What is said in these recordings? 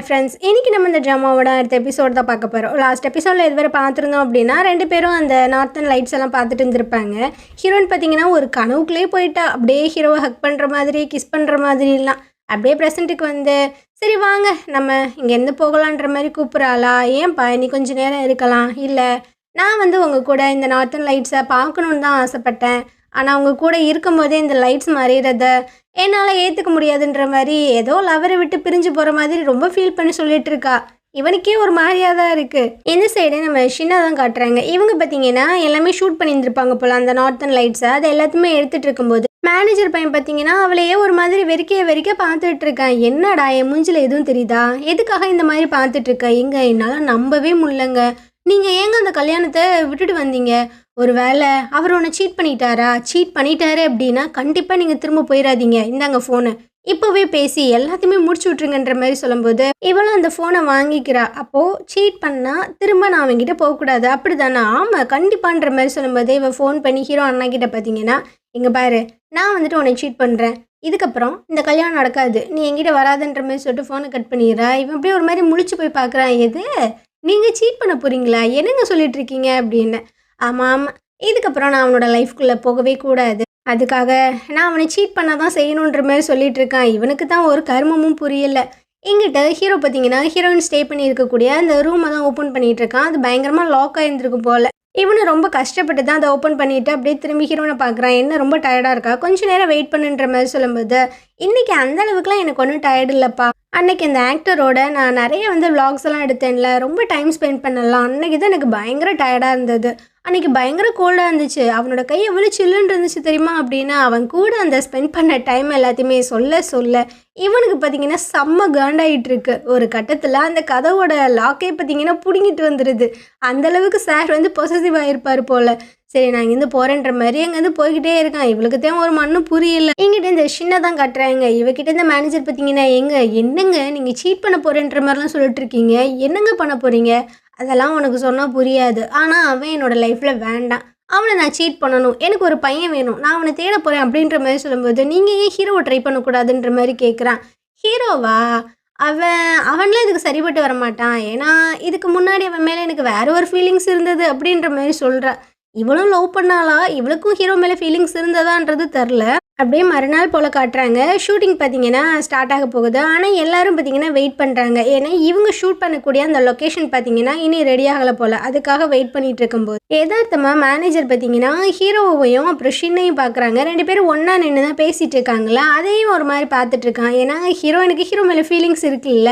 Hi friends இன்றைக்கி நம்ம இந்த ட்ராமாவோட அடுத்த எபிசோட் தான் பார்க்க போகிறோம் லாஸ்ட் எபிசோடில் இதுவரை பார்த்துருந்தோம் அப்படின்னா ரெண்டு பேரும் அந்த நார்த்தன் லைட்ஸ் எல்லாம் பார்த்துட்டு இருந்திருப்பாங்க. ஹீரோயின் பார்த்தீங்கன்னா ஒரு கனவுக்குள்ளே போயிட்டா. அப்படியே ஹீரோவை ஹக் பண்ணுற மாதிரி கிஸ் பண்ணுற மாதிரிலாம் அப்படியே ப்ரெசண்ட்டுக்கு வந்து சரி வாங்க. நம்ம இங்கேருந்து போகலான்ற மாதிரி கூப்பிட்றாளா? ஏன்பா நீ கொஞ்சம் நேரம் இருக்கலாம்? இல்லை நான் வந்து உங்கள் கூட இந்த நார்த்தன் லைட்ஸை பார்க்கணுன்னு தான் ஆசைப்பட்டேன். ஆனால் அவங்க கூட இருக்கும்போதே இந்த லைட்ஸ் மறையிறத என்னால் ஏற்றுக்க முடியாதுன்ற மாதிரி ஏதோ லவரை விட்டு பிரிஞ்சு போகிற மாதிரி ரொம்ப ஃபீல் பண்ணி சொல்லிட்டு இருக்கா. இவனுக்கே ஒரு மாதிரியாக தான் இருக்குது இந்த சைடு நம்ம ஷின்னா தான் காட்டுறாங்க. இவங்க பார்த்தீங்கன்னா எல்லாமே ஷூட் பண்ணியிருந்துருப்பாங்க போல் அந்த நார்த்தன் லைட்ஸை அது எல்லாத்தையுமே எடுத்துகிட்டு இருக்கும்போது மேனேஜர் பையன் பார்த்தீங்கன்னா அவளையே ஒரு மாதிரி வெறிக்க வெறிக்க பார்த்துட்டு இருக்கேன். என்னடா என் மூஞ்சில் எதுவும் தெரியுதா? எதுக்காக இந்த மாதிரி பார்த்துட்டு இருக்க? எங்க என்னால் நம்பவே முடியலங்க. நீங்கள் ஏங்க அந்த கல்யாணத்தை விட்டுட்டு வந்தீங்க? ஒரு வேளை அவர் உன்னை சீட் பண்ணிட்டாரா? சீட் பண்ணிட்டாரு அப்படின்னா கண்டிப்பாக நீங்கள் திரும்ப போயிடாதீங்க இந்தாங்க ஃபோனு இப்போவே பேசி எல்லாத்தையுமே முடிச்சு விட்ருங்கன்ற மாதிரி சொல்லும்போது இவளும் அந்த ஃபோனை வாங்கிக்கிறா. அப்போது சீட் பண்ணால் திரும்ப நான் அவங்ககிட்ட போகக்கூடாது. அப்படி தானே ஆமாம் கண்டிப்பான்ற மாதிரி சொல்லும்போது இவன் ஃபோன் பண்ணி ஹீரோ அண்ணா கிட்ட பார்த்தீங்கன்னா இங்கே பாரு நான் வந்துட்டு உன்னை சீட் பண்ணுறேன் இதுக்கப்புறம் இந்த கல்யாணம் நடக்காது. நீ என்கிட்ட வராதுன்ற மாதிரி சொல்லிட்டு ஃபோனை கட் பண்ணிடுறா. இவன் அப்படியே ஒரு மாதிரி முழிச்சு போய் பார்க்குறான் எது? நீங்கள் சீட் பண்ண போகிறீங்களா என்னங்க சொல்லிட்டு இருக்கீங்க? அப்படின்னு. ஆமாம். ஆமாம் இதுக்கப்புறம் நான் அவனோட லைஃப்குள்ளே போகவே கூடாது. அதுக்காக நான் அவனை சீட் பண்ண தான் செய்யணுன்ற மாதிரி சொல்லிட்டு இருக்கான். இவனுக்கு தான் ஒரு கர்மமும் புரியலை. எங்கிட்ட ஹீரோ பார்த்தீங்கன்னா ஹீரோயின் ஸ்டே பண்ணி இருக்கக்கூடிய அந்த ரூமை தான் ஓப்பன் பண்ணிகிட்டு இருக்கான். அது பயங்கரமாக லாக் ஆயிருந்திருக்கும் போல். இவனு ரொம்ப கஷ்டப்பட்டு தான் அதை ஓப்பன் பண்ணிவிட்டு அப்படியே திரும்பி ஹீரோனை பார்க்குறான். என்ன ரொம்ப டயர்டாக இருக்கா? கொஞ்சம் நேரம் வெயிட் பண்ணுன்ற மாதிரி சொல்லும்போது இன்றைக்கி அந்த அளவுக்குலாம் எனக்கு ஒன்றும் டயர்டு இல்லைப்பா. அன்னைக்கு இந்த ஆக்டரோட நான் நிறைய வந்து வ்ளாக்ஸ் எல்லாம் எடுத்தேன்ல. ரொம்ப டைம் ஸ்பெண்ட் பண்ணலாம். அன்னைக்கு தான் எனக்கு பயங்கர டயர்டாக இருந்தது. அன்றைக்கி பயங்கர கோல்டாக இருந்துச்சு. அவனோட கை எவ்வளோ சில்லுன்னு இருந்துச்சு தெரியுமா அப்படின்னா அவன் கூட அந்த ஸ்பெண்ட் பண்ண டைம் எல்லாத்தையுமே சொல்ல சொல்ல இவனுக்கு பார்த்தீங்கன்னா செம்ம காண்டாயிட்டு இருக்கு. ஒரு கட்டத்தில் அந்த கதவோட லாக்கே பார்த்தீங்கன்னா பிடுங்கிட்டு வந்துடுது அந்தளவுக்கு சார் வந்து பொசசிவ் ஆகிருப்பார் போல். சரி நான் இங்கேருந்து போகிறேன்ற மாதிரி அங்கேருந்து போய்கிட்டே இருக்கான். இவளுக்கு தான் ஒரு மண்ணும் புரியல. எங்கிட்ட இந்த சின்ன தான் கட்டுறாங்க. இவகிட்ட இந்த மேனேஜர் பார்த்தீங்கன்னா எங்க என்னங்க நீங்கள் சீட் பண்ண போகிறேன்ற மாதிரிலாம் சொல்லிட்டு இருக்கீங்க. என்னங்க பண்ண போகிறீங்க அதெல்லாம் உனக்கு சொன்னால் புரியாது. ஆனால் அவன் என்னோட லைஃப்பில் வேண்டாம். அவனை நான் சீட் பண்ணணும். எனக்கு ஒரு பையன் வேணும். நான் அவனை தேட போகிறேன் அப்படின்ற மாதிரி சொல்லும்போது நீங்கள் ஏன் ஹீரோவை ட்ரை பண்ணக்கூடாதுன்ற மாதிரி கேட்குறான் ஹீரோவா அவன் அவன்லாம் இதுக்கு சரிப்பட்டு வர மாட்டான். ஏன்னா இதுக்கு முன்னாடி அவன் மேலே எனக்கு வேற ஒரு ஃபீலிங்ஸ் இருந்தது அப்படின்ற மாதிரி சொல்கிறா இவளும் லவ் பண்ணாளா? இவளுக்கும் ஹீரோ மேலே ஃபீலிங்ஸ் இருந்ததான்றது தெரில. அப்படியே மறுநாள் போல் காட்டுறாங்க. ஷூட்டிங் பார்த்தீங்கன்னா ஸ்டார்ட் ஆக போகுது. ஆனால் எல்லோரும் பார்த்தீங்கன்னா வெயிட் பண்ணுறாங்க ஏன்னா இவங்க ஷூட் பண்ணக்கூடிய அந்த லொக்கேஷன் பார்த்தீங்கன்னா இனி ரெடி ஆகலை போல். அதுக்காக வெயிட் பண்ணிகிட்டு இருக்கும்போது. எதார்த்தமாக மேனேஜர் பார்த்தீங்கன்னா ஹீரோவையும் அப்புறம் ஷின்னையும் பார்க்குறாங்க. ரெண்டு பேரும் ஒன்றா நின்று தான் பேசிகிட்டு இருக்காங்களா? அதையும் ஒரு மாதிரி பார்த்துட்ருக்கான் ஏன்னா ஏன்னா ஹீரோயினுக்கு ஹீரோ மேலே ஃபீலிங்ஸ் இருக்குல்ல.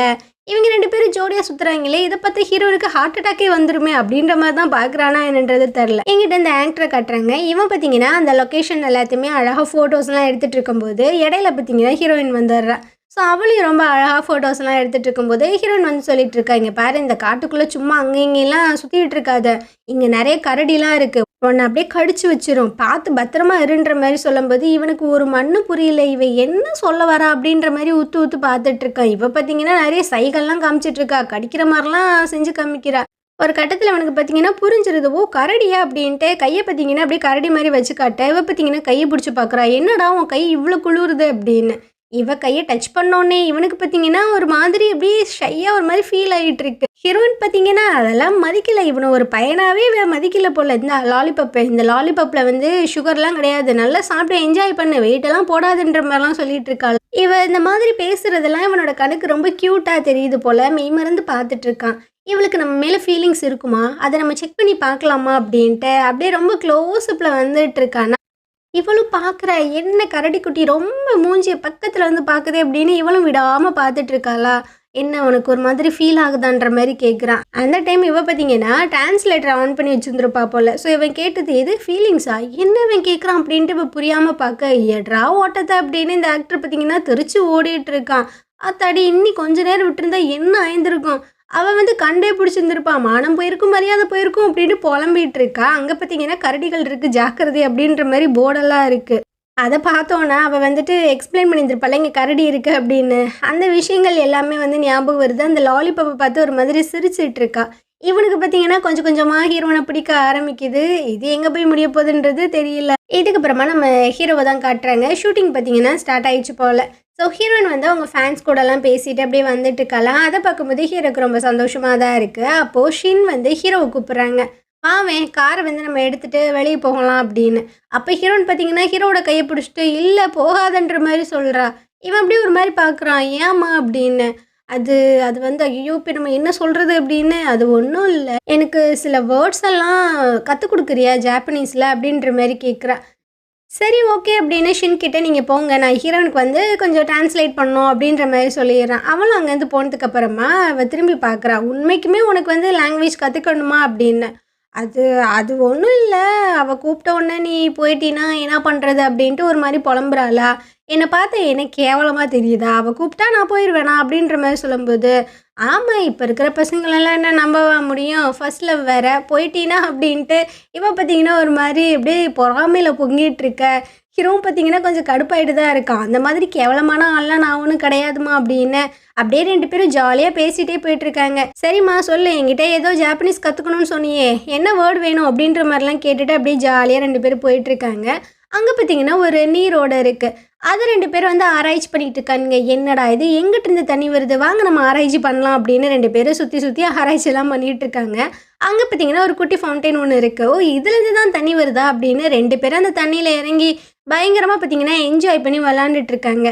இவங்க ரெண்டு பேரும் ஜோடியாக சுற்றுறாங்களே இதை பார்த்து ஹீரோனுக்கு ஹார்ட் அட்டாக்கே வந்துருமே அப்படின்ற மாதிரி தான் பார்க்குறானா என்னன்றது தெரில எங்கிட்ட இந்த ஆக்டரை கட்டுறாங்க. இவன் பார்த்தீங்கன்னா அந்த லொக்கேஷன் எல்லாத்தையுமே அழகாக ஃபோட்டோஸ்லாம் எடுத்துகிட்டு இருக்கும்போது இடையில பார்த்தீங்கன்னா ஹீரோயின் வந்துடுறா. ஸோ அவளையும் ரொம்ப அழகாக ஃபோட்டோஸ்லாம் எடுத்துகிட்டு இருக்கும்போது ஹீரோயின் வந்து சொல்லிட்டு இருக்கா இங்கே பாரு இந்த காட்டுக்குள்ளே சும்மா அங்கே இங்கெல்லாம் சுற்றிட்டு இருக்காத. இங்கே நிறைய கரடிலாம் இருக்குது உன்னை அப்படியே கடிச்சு வச்சிரும். பார்த்து பத்திரமா இருன்ற மாதிரி சொல்லும்போது இவனுக்கு ஒரு மண்ணு புரியல. இவ என்ன சொல்ல வரா? அப்படின்ற மாதிரி ஊத்து ஊத்து பார்த்துட்டு இருக்கான் இவ பார்த்தீங்கன்னா நிறைய சைகள்லாம் காமிச்சிட்டு இருக்கா கடிக்கிற மாதிரிலாம் செஞ்சு காமிக்கிறா. ஒரு கட்டத்தில் அவனுக்கு பார்த்தீங்கன்னா புரிஞ்சிருது ஓ கரடியா? அப்படின்ட்டு கையை பார்த்தீங்கன்னா அப்படியே கரடி மாதிரி வச்சு காட்ட இவ பார்த்தீங்கன்னா கையை பிடிச்சி பார்க்குறா. என்னடா உன் கை இவ்வளோ குளிருது? அப்படின்னு. இவ கையை டச் பண்ணோன்னே இவனுக்கு பார்த்தீங்கன்னா ஒரு மாதிரி அப்படியே ஷையாக ஒரு மாதிரி ஃபீல் ஆகிட்டு இருக்கு ஹீரோயின் பார்த்தீங்கன்னா அதெல்லாம் மதிக்கல. இவனை ஒரு பையனாகவே இவ மதிக்கல போல. இந்த லாலிபப் இந்த லாலிபப்பில் வந்து சுகர்லாம் கிடையாது. நல்லா சாப்பிட்டு என்ஜாய் பண்ணு. வெயிட்டெல்லாம் போடாதுன்ற மாதிரிலாம் சொல்லிட்டு இருக்காள் இவ இந்த மாதிரி பேசுறதெல்லாம் இவனோட கணக்கு ரொம்ப க்யூட்டாக தெரியுது போல. மெய் மறந்து பார்த்துட்டு இருக்கான். இவளுக்கு நம்ம மேலே ஃபீலிங்ஸ் இருக்குமா? அதை நம்ம செக் பண்ணி பார்க்கலாமா அப்படின்ட்டு அப்படியே ரொம்ப க்ளோஸ்அப்பில் வந்துட்டு இருக்கானா. இவளும் பார்க்குற என்ன கரடிக்குட்டி ரொம்ப மூஞ்சிய பக்கத்தில் வந்து பார்க்குதே அப்படின்னு இவளும் விடாமல் பார்த்துட்டு இருக்காளா? என்ன உனக்கு ஒரு மாதிரி ஃபீல் ஆகுதான்ற மாதிரி கேட்குறான் அந்த டைம் இவ பார்த்தீங்கன்னா டிரான்ஸ்லேட்டர் ஆன் பண்ணி வச்சுருந்துருப்பா போல. ஸோ இவன் கேட்டது எது? ஃபீலிங்ஸா என்ன இவன் கேட்குறான் அப்படின்ட்டு இவ புரியாமல் பார்க்க எட்ரா ஓட்டத்தை? அப்படின்னு இந்த ஆக்டர் பார்த்தீங்கன்னா தெரிச்சு ஓடிட்டு இருக்கான். அத்தாடி இன்னி கொஞ்ச நேரம் விட்டுருந்தா என்ன ஆயிருந்திருக்கும் அவள் வந்து கண்டே பிடிச்சிருந்துருப்பான் மானம் போயிருக்கும் மரியாதை போயிருக்கும் அப்படின்னு புலம்பிட்டு இருக்கா அங்கே பார்த்தீங்கன்னா கரடிகள் இருக்குது ஜாக்கிரதை அப்படின்ற மாதிரி போர்டெல்லாம் இருக்குது அதை பார்த்தோன்னா அவள் வந்துட்டு எக்ஸ்பிளைன் பண்ணியிருந்திருப்பாள் இங்கே கரடி இருக்குது அப்படின்னு. அந்த விஷயங்கள் எல்லாமே வந்து ஞாபகம் வருது. அந்த லாலிபப்பை பார்த்து ஒரு மாதிரி சிரிச்சிட்டு இருக்கா இவனுக்கு பார்த்தீங்கன்னா கொஞ்சம் கொஞ்சமாக ஹீரோனை பிடிக்க ஆரம்பிக்குது. இது எங்கே போய் முடிய போகுதுன்றது தெரியல. இதுக்கப்புறமா நம்ம ஹீரோவை தான் காட்டுறாங்க. ஷூட்டிங் பார்த்தீங்கன்னா ஸ்டார்ட் ஆயிடுச்சு போல். ஸோ ஹீரோயின் வந்து அவங்க ஃபேன்ஸ் கூடலாம் பேசிட்டு அப்படியே வந்துட்டு இருக்கலாம். அதை பார்க்கும்போது ஹீரோக்கு ரொம்ப சந்தோஷமாக தான் இருக்குது அப்போது ஷின் வந்து ஹீரோவை கூப்பிட்றாங்க. பாவேன் காரை வந்து நம்ம எடுத்துகிட்டு வெளியே போகலாம் அப்படின்னு. அப்போ ஹீரோன் பார்த்தீங்கன்னா ஹீரோவோட கையை பிடிச்சிட்டு இல்லை போகாதன்ற மாதிரி சொல்கிறா இவன் அப்படியே ஒரு மாதிரி பார்க்குறான். ஏம்மா? அப்படின்னு. அது அது வந்து ஐயோ இப்போ நம்ம என்ன சொல்கிறது அப்படின்னு அது ஒன்றும் இல்லை. எனக்கு சில வேர்ட்ஸ் எல்லாம் கற்றுக் கொடுக்குறியா ஜாப்பனீஸில் அப்படின்ற மாதிரி கேட்குறா சரி ஓகே அப்படின்னு ஷின் கிட்டே நீங்கள் போங்க நான் ஹீரோனுக்கு வந்து கொஞ்சம் டிரான்ஸ்லேட் பண்ணோம் அப்படின்ற மாதிரி சொல்லிடுறான். அவளும் அங்கேருந்து போனதுக்கப்புறமா அவள் திரும்பி பார்க்குறா. உண்மைக்குமே உனக்கு வந்து லாங்குவேஜ் கற்றுக்கணுமா அப்படின்னு. அது அது ஒன்றும் இல்லை. அவள் கூப்பிட்ட உடனே நீ போயிட்டீன்னா என்ன பண்ணுறது அப்படின்ட்டு ஒரு மாதிரி புலம்புறாளா? என்னை பார்த்து எனக்கு கேவலமாக தெரியுதா? அவள் கூப்பிட்டா நான் போயிடுவேனா அப்படின்ற மாதிரி சொல்லும்போது ஆமாம் இப்போ இருக்கிற பசங்களெல்லாம் என்ன நம்பவா முடியும்? ஃபர்ஸ்ட் லவ் வேற. போயிட்டீனா அப்படின்ட்டு இவன் பார்த்தீங்கன்னா ஒரு மாதிரி அப்படியே பொறாமையில் பொங்கிட்டு இருக்க. ஹீரோவும் பார்த்தீங்கன்னா கொஞ்சம் கடுப்பாயிட்டு தான் இருக்கான் அந்த மாதிரி கேவலமான ஆள்லாம் நான் ஒன்றும் கிடையாதுமா அப்படின்னு அப்படியே ரெண்டு பேரும் ஜாலியாக பேசிகிட்டே போயிட்டுருக்காங்க. சரிம்மா சொல்லு. என்கிட்ட ஏதோ ஜாப்பனீஸ் கற்றுக்கணும்னு சொன்னியே. என்ன வேர்டு வேணும் அப்படின்ற மாதிரிலாம் கேட்டுட்டு அப்படியே ஜாலியாக ரெண்டு பேரும் போயிட்டுருக்காங்க. அங்கே பார்த்தீங்கன்னா ஒரு நீரோட இருக்குது அதை ரெண்டு பேரும் வந்து ஆராய்ச்சி பண்ணிகிட்டு இருக்கானுங்க. என்னடா இது? எங்கிட்டிருந்து தண்ணி வருது? வாங்க நம்ம ஆராய்ச்சி பண்ணலாம் அப்படின்னு ரெண்டு பேரும் சுற்றி சுற்றி ஆராய்ச்சிலாம் பண்ணிகிட்டு இருக்காங்க. அங்கே பார்த்தீங்கன்னா ஒரு குட்டி ஃபவுண்டைன் ஒன்று இருக்கு. ஓ இதுலேருந்து தான் தண்ணி வருதா அப்படின்னு ரெண்டு பேரும் அந்த தண்ணியில் இறங்கி பயங்கரமாக பார்த்தீங்கன்னா என்ஜாய் பண்ணி விளாண்டுட்டு இருக்காங்க.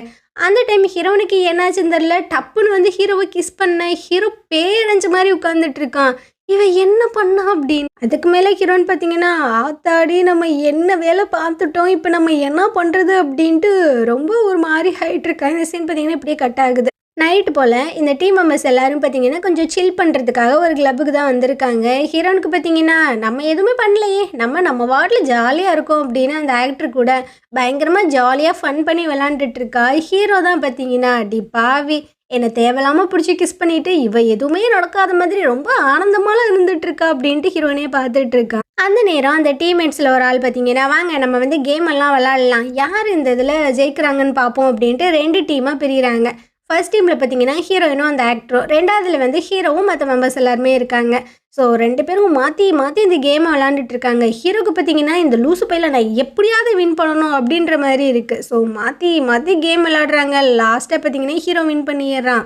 அந்த டைம் ஹீரோனுக்கு என்னாச்சுன்னு தெரில டப்புன்னு வந்து ஹீரோவை கிஸ் பண்ண ஹீரோ பேரஞ்ச மாதிரி உட்காந்துட்டு இருக்கான். இவன் என்ன பண்ணா அப்படின்னு? அதுக்கு மேலே ஹீரோன் பார்த்தீங்கன்னா ஆத்தாடி நம்ம என்ன வேலை பார்த்துட்டோம் இப்போ நம்ம என்ன பண்ணுறது அப்படின்ட்டு ரொம்ப ஒரு மாதிரி ஹைட் இருக்கா? இந்த சீன் பார்த்தீங்கன்னா இப்படியே கட் ஆகுது. நைட்டு போல் இந்த டீம் மெம்பர்ஸ் எல்லாரும் பார்த்தீங்கன்னா கொஞ்சம் சில் பண்ணுறதுக்காக ஒரு கிளப்புக்கு தான் வந்திருக்காங்க. ஹீரோனுக்கு பார்த்தீங்கன்னா நம்ம எதுவுமே பண்ணலையே. நம்ம நம்ம வார்டில் ஜாலியாக இருக்கோம் அப்படின்னு அந்த ஆக்டர் கூட பயங்கரமாக ஜாலியாக ஃபன் பண்ணி விளாண்டுட்டு இருக்கா? ஹீரோ தான் பார்த்தீங்கன்னா டி பாவி. என்னை தேவையில்லாமல் பிடிச்சி கிஸ் பண்ணிட்டு இவ எதுவுமே நடக்காத மாதிரி ரொம்ப ஆனந்தமாலாம் இருந்துட்டு இருக்கா அப்படின்ட்டு ஹீரோனே பார்த்துட்டு இருக்கான் அந்த நேரம் அந்த டீம்மேட்ஸில் ஒரு ஆள் பார்த்தீங்கன்னா வாங்க நம்ம வந்து கேம் எல்லாம் விளாட்லாம் யார் இந்த இதில் ஜெயிக்கிறாங்கன்னு பார்ப்போம் அப்படின்ட்டு ரெண்டு டீமாக பிரிகிறாங்க ஃபர்ஸ்ட் டீமில் பார்த்தீங்கன்னா ஹீரோயினும் அந்த ஆக்டரும் ரெண்டாவதுல வந்து ஹீரோவும் மற்ற மெம்பர்ஸ் எல்லாருமே இருக்காங்க. ஸோ ரெண்டு பேரும் மாற்றி மாற்றி இந்த கேமை விளாண்டுட்ருக்காங்க ஹீரோக்கு பார்த்தீங்கன்னா இந்த லூசு பையில் நான் எப்படியாவது வின் பண்ணணும் அப்படின்ற மாதிரி இருக்குது ஸோ மாற்றி மாற்றி கேம் விளாடுறாங்க லாஸ்ட்டாக பார்த்தீங்கன்னா ஹீரோ வின் பண்ணிடுறான்.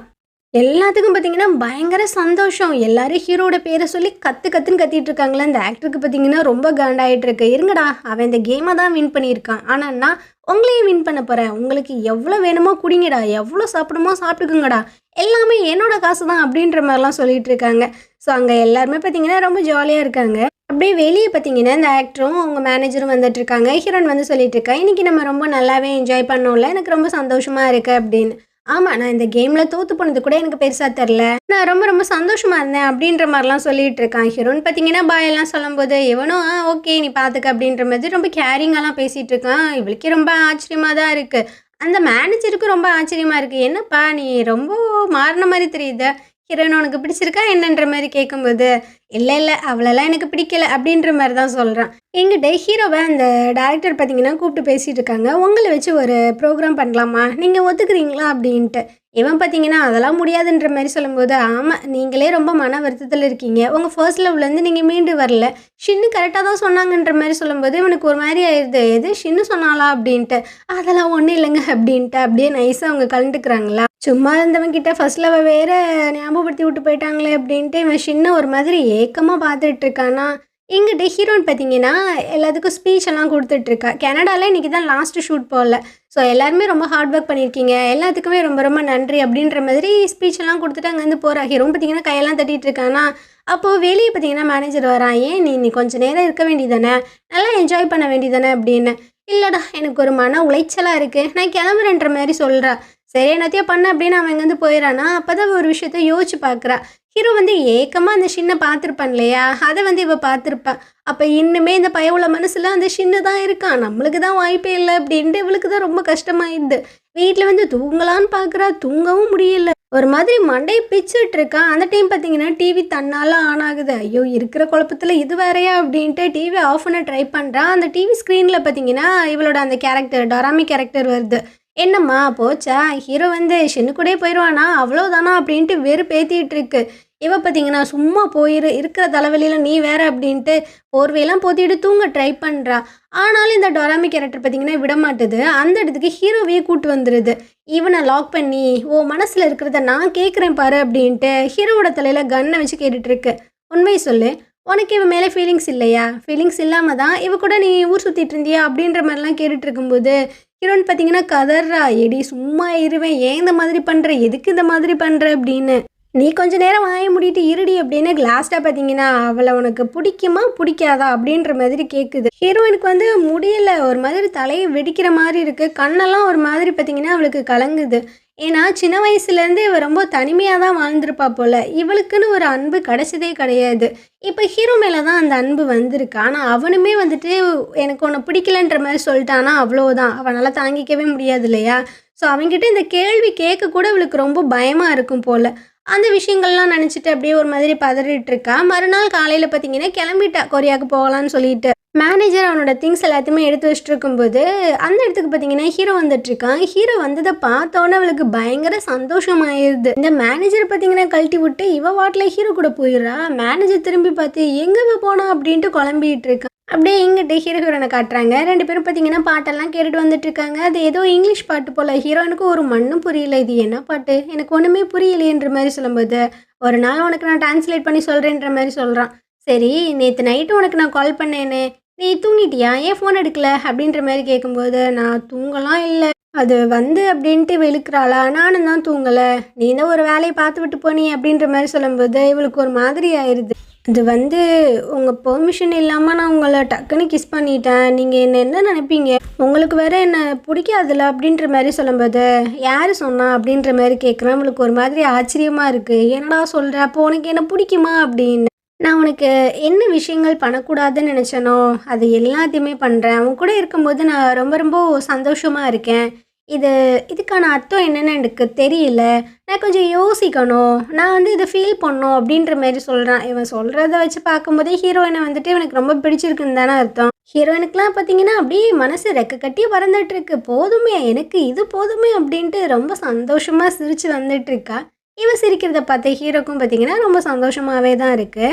எல்லாத்துக்கும் பார்த்தீங்கன்னா பயங்கர சந்தோஷம். எல்லாரும் ஹீரோட பேரை சொல்லி கத்து கத்துன்னு கத்திட்டு இருக்காங்களே அந்த ஆக்டருக்கு பார்த்தீங்கன்னா ரொம்ப காண்டாயிட்டு இருக்கு. இருங்கடா அவன் இந்த கேமை தான் வின் பண்ணியிருக்கான். ஆனால் நான் உங்களையும் வின் பண்ண போகிறேன் உங்களுக்கு எவ்வளோ வேணுமோ குடிங்கடா. எவ்வளோ சாப்பிடுமோ சாப்பிட்டுக்குங்கடா. எல்லாமே என்னோட காசு தான் அப்படின்ற மாதிரிலாம் சொல்லிட்டு இருக்காங்க. ஸோ அங்கே எல்லாருமே பார்த்தீங்கன்னா ரொம்ப ஜாலியாக இருக்காங்க. அப்படியே வெளியே பார்த்தீங்கன்னா இந்த ஆக்டரும் அவங்க மேனேஜரும் வந்துட்டு இருக்காங்க. ஹீரோன் வந்து சொல்லிட்டு இருக்கா இன்னைக்கு நம்ம ரொம்ப நல்லாவே என்ஜாய் பண்ணோம்ல எனக்கு ரொம்ப சந்தோஷமா இருக்குது அப்படின்னு. ஆமாம் நான் இந்த கேமில் தோற்று போனது கூட எனக்கு பெருசாக தெரில நான் ரொம்ப ரொம்ப சந்தோஷமாக இருந்தேன் அப்படின்ற மாதிரிலாம் சொல்லிகிட்டு இருக்கான். ஹீரோன் பார்த்தீங்கன்னா பாய் எல்லாம் சொல்லும்போது இவனும் ஆ ஓகே நீ பார்த்துக்க அப்படின்ற மாதிரி ரொம்ப கேரிங்காலாம் பேசிகிட்டு இருக்கான். இவளுக்கே ரொம்ப ஆச்சரியமாக தான் இருக்குது அந்த மேனேஜருக்கு ரொம்ப ஆச்சரியமாக இருக்குது என்னப்பா நீ ரொம்ப மாறின மாதிரி தெரியுது. கிரண் உனக்கு பிடிச்சிருக்கா? என்னன்ற மாதிரி கேட்கும்போது இல்லை இல்லை அவளெல்லாம் எனக்கு பிடிக்கல அப்படின்ற மாதிரி தான் சொல்கிறான் எங்கிட்ட ஹீரோவை அந்த டேரக்டர் பார்த்தீங்கன்னா கூப்பிட்டு பேசிகிட்டு இருக்காங்க. உங்களை வச்சு ஒரு ப்ரோக்ராம் பண்ணலாமா? நீங்கள் ஒத்துக்கிறீங்களா? அப்படின்ட்டு. இவன் பார்த்தீங்கன்னா அதெல்லாம் முடியாதுன்ற மாதிரி சொல்லும்போது ஆமாம் நீங்களே ரொம்ப மன வருத்தத்தில் இருக்கீங்க. உங்கள் ஃபர்ஸ்ட் லவ்லேருந்து நீங்கள் மீண்டு வரல. ஷின்னு கரெக்டாக தான் சொன்னாங்கன்ற மாதிரி சொல்லும்போது இவனுக்கு ஒரு மாதிரி ஆயிடுது எது? ஷின்னு சொன்னாலா அப்படின்ட்டு. அதெல்லாம் ஒன்றும் இல்லைங்க அப்படின்ட்டு அப்படியே நைஸாக அவங்க கலந்துக்கிறாங்களா. சும்மா இருந்தவன் கிட்ட ஃபர்ஸ்ட் லவ் வேறு ஞாபகப்படுத்தி விட்டு போயிட்டாங்களே அப்படின்ட்டு இவன் ஷின்னை ஒரு மாதிரி ஏக்கமாக பார்த்துட்டு இருக்கானா? இங்கிட்ட ஹீரோயின் பார்த்தீங்கன்னா எல்லாத்துக்கும் ஸ்பீச் எல்லாம் கொடுத்துட்ருக்கா. கனடாவில் இன்றைக்கி தான் லாஸ்ட்டு ஷூட் போகல ஸோ எல்லாருமே ரொம்ப ஹார்ட் ஒர்க் பண்ணியிருக்கீங்க. எல்லாத்துக்குமே ரொம்ப ரொம்ப நன்றி அப்படின்ற மாதிரி ஸ்பீச் எல்லாம் கொடுத்துட்டு அங்கேருந்து போகிறா ஹீரோ பார்த்தீங்கன்னா கையெல்லாம் தட்டிட்டு இருக்கானா. அப்போது வெளியே பார்த்தீங்கன்னா மேனேஜர் வரான். ஏன் நீ நீ கொஞ்சம் நேரம் இருக்க வேண்டியதானே? நல்லா என்ஜாய் பண்ண வேண்டியதானே? அப்படின்னு. இல்லைடா எனக்கு ஒரு மன உளைச்சலாக இருக்குது நான் கிளம்புறேன்ற மாதிரி சொல்கிறா சரி என்னத்தையும் பண்ண அப்படின்னு அவன் இங்கேருந்து போயிடறானா. அப்போ தான் ஒரு விஷயத்த யோசிச்சு பார்க்குறா. ஹீரோ வந்து ஏக்கமாக அந்த ஷின்னை பார்த்துருப்பான் இல்லையா? அதை வந்து இவ பார்த்துருப்பா. அப்போ இன்னுமே இந்த பயவுள்ள மனசில் அந்த ஷின்னு தான் இருக்கான் நம்மளுக்கு தான் வாய்ப்பே இல்லை அப்படின்ட்டு இவளுக்கு தான் ரொம்ப கஷ்டமாயிடுது. வீட்டில் வந்து தூங்கலான்னு பார்க்குறா தூங்கவும் முடியல. ஒரு மாதிரி மண்டையை பிச்சுட்டு இருக்கா. அந்த டைம் பார்த்தீங்கன்னா டிவி தன்னால் ஆன் ஆகுது. ஐயோ இருக்கிற குழப்பத்தில் இது வேறையா அப்படின்ட்டு டிவி ஆஃப் பண்ண ட்ரை பண்ணுறான் அந்த டிவி ஸ்க்ரீனில் பார்த்தீங்கன்னா இவளோட அந்த கேரக்டர் டொராமி கேரக்டர் வருது. என்னம்மா போச்சா? ஹீரோ வந்து ஷென்னு கூடயே போயிடுவானா அவ்வளோதானா அப்படின்ட்டு வெறுப்பேத்திட்டு இருக்கு இவ பார்த்தீங்கன்னா சும்மா போயிரு இருக்கிற தலைவலியில் நீ வேற அப்படின்ட்டு போர்வையெல்லாம் போத்திட்டு தூங்க ட்ரை பண்ணுறா ஆனாலும் இந்த டொராமி கேரக்டர் பார்த்தீங்கன்னா விட மாட்டுது அந்த இடத்துக்கு ஹீரோவையே கூட்டு வந்துடுது இவனை லாக் பண்ணி ஓ மனசில் இருக்கிறத நான் கேட்குறேன் பாரு அப்படின்ட்டு ஹீரோவோட தலையில் கன்னை வச்சு கேட்டுட்ருக்கு உண்மையை சொல்லு. உனக்கு இவன் மேலே ஃபீலிங்ஸ் இல்லையா? ஃபீலிங்ஸ் இல்லாமல் தான் இவ கூட நீ ஊர் சுற்றிட்டு இருந்தியா? அப்படின்ற மாதிரிலாம் கேட்டுட்டு இருக்கும்போது ஹீரோன் பார்த்தீங்கன்னா கதர்றா எடி சும்மா இருவேன். ஏன் இந்த மாதிரி பண்ணுற எதுக்கு இந்த மாதிரி பண்ணுற அப்படின்னு. நீ கொஞ்ச நேரம் வாய முடிட்டு இருடி அப்படின்னு லாஸ்ட்டாக பார்த்தீங்கன்னா அவளை உனக்கு பிடிக்குமா? பிடிக்காதா? அப்படின்ற மாதிரி கேட்குது ஹீரோயினுக்கு வந்து முடியல. ஒரு மாதிரி தலையை வெடிக்கிற மாதிரி இருக்குது கண்ணெல்லாம் ஒரு மாதிரி பார்த்தீங்கன்னா அவளுக்கு கலங்குது. ஏன்னா சின்ன வயசுலேருந்து இவ ரொம்ப தனிமையாக தான் வாழ்ந்திருப்பா போல. இவளுக்குன்னு ஒரு அன்பு கிடைச்சதே கிடையாது. இப்போ ஹீரோ மேலே தான் அந்த அன்பு வந்திருக்கு. ஆனால் அவனுமே வந்துட்டு எனக்கு உன்னை பிடிக்கலன்ற மாதிரி சொல்லிட்டானா அவ்வளோதான் அவனால் தாங்கிக்கவே முடியாது இல்லையா? ஸோ அவன்கிட்ட இந்த கேள்வி கேட்க கூட இவளுக்கு ரொம்ப பயமாக இருக்கும் போல். அந்த விஷயங்கள்லாம் நினச்சிட்டு அப்படியே ஒரு மாதிரி பதறிட்டு இருக்கா. மறுநாள் காலையில் பார்த்தீங்கன்னா கிளம்பிட்டா கொரியாவுக்கு போகலான்னு சொல்லிட்டு. மேனேஜர் அவனோட திங்ஸ் எல்லாத்தையுமே எடுத்து வச்சுட்டு இருக்கும்போது அந்த இடத்துக்கு பார்த்தீங்கன்னா ஹீரோ வந்துட்டுருக்கான். ஹீரோ வந்ததை பார்த்தோன்னே அவளுக்கு பயங்கர சந்தோஷமாயிருது. இந்த மேனேஜர் பார்த்தீங்கன்னா கழட்டி விட்டு இவ வாட்டில் ஹீரோ கூட போயிடுறா. மேனேஜர் திரும்பி பார்த்து எங்கே இவ போனா? அப்படின்ட்டு குழம்பிட்டு இருக்கான். அப்படியே எங்கிட்ட ஹீரோ ஹீரோனை காட்டுறாங்க. ரெண்டு பேரும் பார்த்தீங்கன்னா பாட்டெல்லாம் கேட்டுட்டு வந்துட்டு இருக்காங்க அது ஏதோ இங்கிலீஷ் பாட்டு போல். ஹீரோனுக்கு ஒரு மண்ணும் புரியல. இது என்ன பாட்டு? எனக்கு ஒன்றுமே புரியலையன்ற மாதிரி சொல்லும்போது ஒரு நாள் உனக்கு நான் டிரான்ஸ்லேட் பண்ணி சொல்கிறேன்ற மாதிரி சொல்கிறான் சரி நேற்று நைட்டு உனக்கு நான் கால் பண்ணேனே. நீ தூங்கிட்டியா? ஏன் ஃபோன் எடுக்கல? அப்படின்ற மாதிரி கேட்கும்போது நான் தூங்கலாம் இல்லை. அது வந்து அப்படின்ட்டு வெளுக்கிறாளா? நானும் தான் தூங்கலை. நீ தான் ஒரு வேலையை பார்த்து விட்டு போனி? அப்படின்ற மாதிரி சொல்லும்போது இவளுக்கு ஒரு மாதிரி ஆயிடுது அது வந்து உங்கள் பெர்மிஷன் இல்லாமல் நான் உங்களை டக்குன்னு கிஸ் பண்ணிட்டேன். நீங்கள் என்ன என்ன நினைப்பீங்க? உங்களுக்கு வேற என்ன பிடிக்காதுல்ல அப்படின்ற மாதிரி சொல்லும்போது யார் சொன்னா? அப்படின்ற மாதிரி கேட்குறேன் அவளுக்கு ஒரு மாதிரி ஆச்சரியமாக இருக்குது என்னடா சொல்கிற அப்போ உனக்கு என்ன பிடிக்குமா? அப்படின்னு. நான் உனக்கு என்ன விஷயங்கள் பண்ணக்கூடாதுன்னு நினச்சனோ அது எல்லாத்தையுமே பண்ணுறேன் அவன் கூட இருக்கும்போது நான் ரொம்ப ரொம்ப சந்தோஷமாக இருக்கேன். இது இதுக்கான அர்த்தம் என்னென்னு எனக்கு தெரியல. நான் கொஞ்சம் யோசிக்கணும். நான் வந்து இதை ஃபீல் பண்ணணும் அப்படின்ற மாதிரி சொல்கிறான் இவன் சொல்கிறத வச்சு பார்க்கும்போதே ஹீரோயினை வந்துட்டு இவனுக்கு ரொம்ப பிடிச்சிருக்குன்னு தானே அர்த்தம். ஹீரோயினுக்குலாம் பார்த்தீங்கன்னா அப்படியே மனசு ரெக்க கட்டி பறந்துட்டுருக்கு போதுமே எனக்கு இது போதுமே அப்படின்ட்டு ரொம்ப சந்தோஷமாக சிரித்து வந்துட்டுருக்கா இவ சிரிக்கிறத பார்த்து ஹீரோக்கும் பார்த்தீங்கன்னா ரொம்ப சந்தோஷமாகவே தான் இருக்குது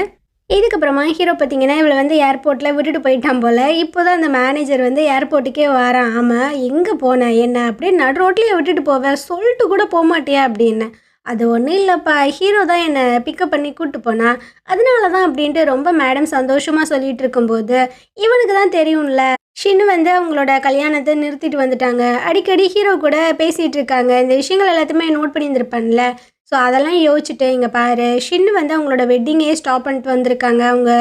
இதுக்கப்புறமா ஹீரோ பார்த்தீங்கன்னா இவளை வந்து ஏர்போர்ட்டில் விட்டுட்டு போயிட்டான் போல். இப்போ தான் அந்த மேனேஜர் வந்து ஏர்போர்ட்டுக்கே வரான். ஆமாம் எங்கே போனேன் என்ன அப்படின்னு நடு ரோட்லேயே விட்டுட்டு போவேன் சொல்லிட்டு கூட போக மாட்டியா அப்படின்னு. அது ஒன்றும் இல்லைப்பா. ஹீரோ தான் என்னை பிக்கப் பண்ணி கூப்பிட்டு போனா. அதனால தான் அப்படின்ட்டு ரொம்ப மேடம் சந்தோஷமாக சொல்லிட்டு இருக்கும்போது இவனுக்கு தான் தெரியும்ல. ஷின்னு வந்து அவங்களோட கல்யாணத்தை நிறுத்திட்டு வந்துட்டாங்க. அடிக்கடி ஹீரோ கூட பேசிகிட்டு இருக்காங்க. இந்த விஷயங்கள் எல்லாத்தையுமே நோட் பண்ணியிருந்திருப்பான்ல. ஸோ அதெல்லாம் யோசிச்சுட்டு இங்கே பாரு ஷின்னு வந்து அவங்களோட வெட்டிங்கே ஸ்டாப் பண்ணிட்டு வந்திருக்காங்க. அவங்க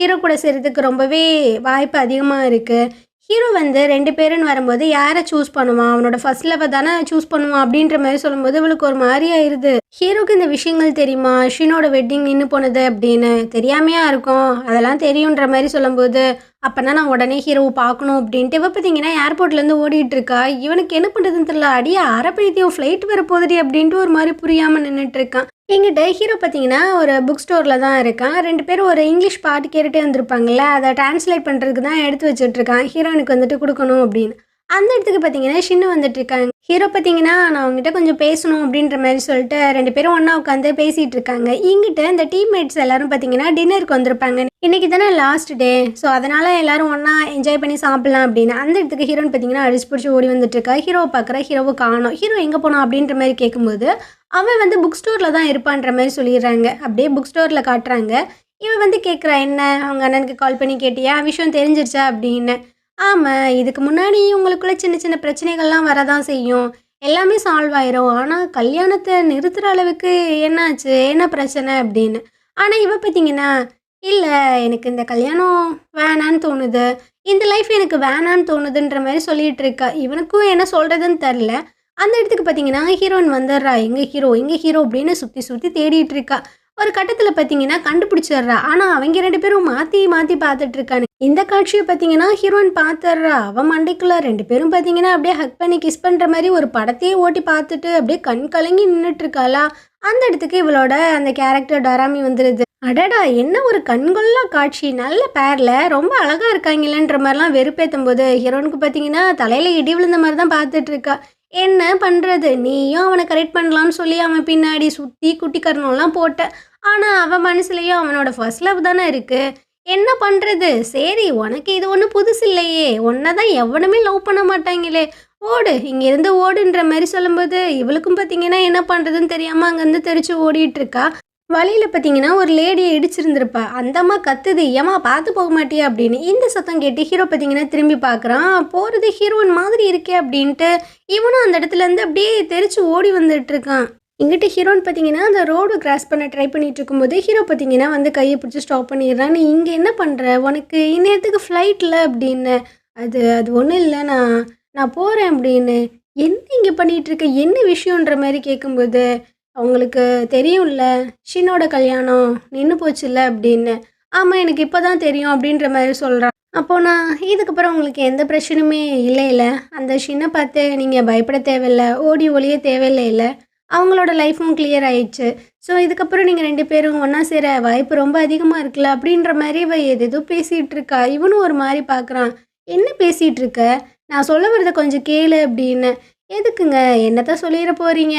ஹீரோ கூட செய்கிறதுக்கு ரொம்பவே வாய்ப்பு அதிகமாக இருக்குது ஹீரோ வந்து ரெண்டு பேருன்னு வரும்போது யாரை சூஸ் பண்ணுவான்? அவனோட ஃபர்ஸ்ட் லெவல் தானே சூஸ் பண்ணுவான் அப்படின்ற மாதிரி சொல்லும்போது இவளுக்கு ஒரு மாதிரி ஆயிடுது ஹீரோக்கு இந்த விஷயங்கள் தெரியுமா? ஷினோட வெட்டிங் நின்று போனது அப்படின்னு தெரியாமையா இருக்கும். அதெல்லாம் தெரியுன்ற மாதிரி சொல்லும்போது அப்போனா நான் உடனே ஹீரோவை பார்க்கணும் அப்படின்ட்டு இவ பார்த்தீங்கன்னா ஏர்போர்ட்லேருந்து ஓடிட்டு இருக்கா? இவனுக்கு என்ன பண்ணுறதுன்னு தெரியல. அடியே அரைப்பைத்தியம் ஃப்ளைட் வர போதடி அப்படின்ட்டு ஒரு மாதிரி புரியாமல் நின்றுட்டு இருக்கான். எங்கிட்ட ஹீரோ பார்த்தீங்கன்னா ஒரு புக் ஸ்டோரில் தான் இருக்கான். ரெண்டு பேரும் ஒரு இங்கிலீஷ் பாட்டு கேட்டுகிட்டே வந்திருப்பாங்கள்ல அதை டிரான்ஸ்லேட் பண்ணுறதுக்கு தான் எடுத்து வச்சுட்ருக்கான் ஹீரோனுக்கு வந்துட்டு கொடுக்கணும் அப்படின்னு. அந்த இடத்துக்கு பார்த்தீங்கன்னா ஷின்னு வந்துட்டு இருக்காங்க ஹீரோ பார்த்தீங்கன்னா நான் அவங்ககிட்ட கொஞ்சம் பேசணும் அப்படின்ற மாதிரி சொல்லிட்டு ரெண்டு பேரும் ஒன்றா உட்காந்து பேசிகிட்டு இருக்காங்க இங்கிட்ட இந்த டீம்மேட்ஸ் எல்லாரும் பார்த்தீங்கன்னா டின்னருக்கு வந்திருப்பாங்க. இன்றைக்கி தானே லாஸ்ட் டே ஸோ அதனால் எல்லாரும் ஒன்றா என்ஜாய் பண்ணி சாப்பிட்லாம் அப்படின்னு. அந்த இடத்துக்கு ஹீரோன்னு பார்த்தீங்கன்னா அடிச்சு பிடிச்சி ஓடி வந்துட்டு இருக்கா ஹீரோவை பார்க்குற ஹீரோவை காணும். ஹீரோ எங்கே போனோம் அப்படின்ற மாதிரி கேட்கும்போது அவன் வந்து புக் ஸ்டோரில் தான் இருப்பான்ற மாதிரி சொல்லிடுறாங்க. அப்படியே புக் ஸ்டோரில் காட்டுறாங்க. இவன் வந்து கேட்குறா என்ன? அவங்க அண்ணனுக்கு கால் பண்ணி கேட்டியா? விஷயம் தெரிஞ்சிருச்சா? அப்படின்னு. ஆமாம் இதுக்கு முன்னாடி உங்களுக்குள்ளே சின்ன சின்ன பிரச்சனைகள்லாம் வரதான் செய்யும். எல்லாமே சால்வ் ஆயிரும். ஆனால் கல்யாணத்தை நிறுத்துகிற அளவுக்கு என்னாச்சு? என்ன பிரச்சனை? அப்படின்னு. ஆனால் இவ பார்த்தீங்கன்னா இல்லை எனக்கு இந்த கல்யாணம் வேணான்னு தோணுது. இந்த லைஃப் எனக்கு வேணான்னு தோணுதுன்ற மாதிரி சொல்லிகிட்டு இருக்கா. இவனுக்கும் என்ன சொல்கிறதுன்னு தெரில அந்த இடத்துக்கு பார்த்தீங்கன்னா ஹீரோயின் வந்துடுறா. எங்கள் ஹீரோ எங்கள் ஹீரோ அப்படின்னு சுற்றி சுற்றி தேடிட்டு இருக்கா. ஒரு கட்டத்தில் பார்த்தீங்கன்னா கண்டுபிடிச்சிடுறா. ஆனால் அவங்க ரெண்டு பேரும் மாற்றி மாற்றி பார்த்துட்டு இருக்கானு. இந்த காட்சியை பார்த்தீங்கன்னா ஹீரோயின் பார்த்துடுறா. அவன் மண்டைக்குள்ள ரெண்டு பேரும் பார்த்தீங்கன்னா அப்படியே ஹக் பண்ணி கிஸ் பண்ணுற மாதிரி ஒரு படத்தையே ஓட்டி பார்த்துட்டு அப்படியே கண் கலங்கி நின்றுட்டு இருக்காளா? அந்த இடத்துக்கு இவளோட அந்த கேரக்டர் டராமி வந்துடுது அடடா என்ன ஒரு கண்கொள்ளா காட்சி. நல்ல பேரில் ரொம்ப அழகாக இருக்காங்களேன்ற மாதிரிலாம் வெறுப்பேற்றும் போது ஹீரோனுக்கு பார்த்தீங்கன்னா தலையில் இடி விழுந்த மாதிரி தான் பார்த்துட்டு இருக்கா. என்ன பண்ணுறது நீயும் அவனை கரெக்ட் பண்ணலான்னு சொல்லி அவன் பின்னாடி சுற்றி குட்டி கரணம்லாம் போட்ட. ஆனால் அவன் மனசுலேயும் அவனோட ஃபர்ஸ்ட் லவ் தானே இருக்குது என்ன பண்ணுறது சரி உனக்கு இது ஒன்றும் புதுசு இல்லையே. உன்னை தான் எவனுமே லவ் பண்ண மாட்டாங்களே. ஓடு இங்கேருந்து ஓடுன்ற மாதிரி சொல்லும்போது இவளுக்கும் பார்த்தீங்கன்னா என்ன பண்ணுறதுன்னு தெரியாமல் அங்கேருந்து தெரிச்சு ஓடிட்டுருக்கா வழியில் பார்த்தீங்கன்னா ஒரு லேடியை இடிச்சிருந்திருப்பா. அந்த அம்மா கத்துது ஏமா பார்த்து போக மாட்டியா? அப்படின்னு. இந்த சத்தம் கேட்டு ஹீரோ பார்த்தீங்கன்னா திரும்பி பார்க்குறான் போகிறது ஹீரோயின் மாதிரி இருக்கே அப்படின்ட்டு இவனும் அந்த இடத்துலேருந்து அப்படியே தெரிச்சு ஓடி வந்துட்டு இருக்கான். இங்கிட்ட ஹீரோன்னு பார்த்தீங்கன்னா அந்த ரோடு கிராஸ் பண்ண ட்ரை பண்ணிட்டு இருக்கும்போது ஹீரோ பார்த்தீங்கன்னா வந்து கையை பிடிச்சி ஸ்டாப் பண்ணிடுறான். நீ இங்கே என்ன பண்ணுற உனக்கு இந்நேரத்துக்கு ஃப்ளைட்டில் அப்படின்னு. அது அது ஒன்றும் இல்லை நான் நான் போகிறேன் அப்படின்னு. என்ன இங்கே பண்ணிகிட்டு இருக்க? என்ன விஷயன்ற மாதிரி கேட்கும்போது அவங்களுக்கு தெரியும்ல ஷினோட கல்யாணம் நின்று போச்சுல்ல அப்படின்னு. ஆமாம் எனக்கு இப்போ தான் தெரியும் அப்படின்ற மாதிரி சொல்கிறான் அப்போ நான் இதுக்கப்புறம் உங்களுக்கு எந்த பிரச்சனையுமே இல்லை இல்லை அந்த ஷினை பார்த்து நீங்கள் பயப்பட தேவையில்ல ஓடி ஒளிய தேவையில்லை இல்லை. அவங்களோட லைஃப்பும் கிளியர் ஆயிடுச்சு. ஸோ இதுக்கப்புறம் நீங்கள் ரெண்டு பேரும் ஒன்றா சேர வாய்ப்பு ரொம்ப அதிகமாக இருக்குல்ல அப்படின்ற மாதிரி இவ எதேதோ பேசிகிட்டு இருக்கா. இவனும் ஒரு மாதிரி பார்க்குறான் என்ன பேசிகிட்டு இருக்க? நான் சொல்ல வரதை கொஞ்சம் கேளு அப்படின்னு. எதுக்குங்க? என்னத்தான் சொல்லிட போகிறீங்க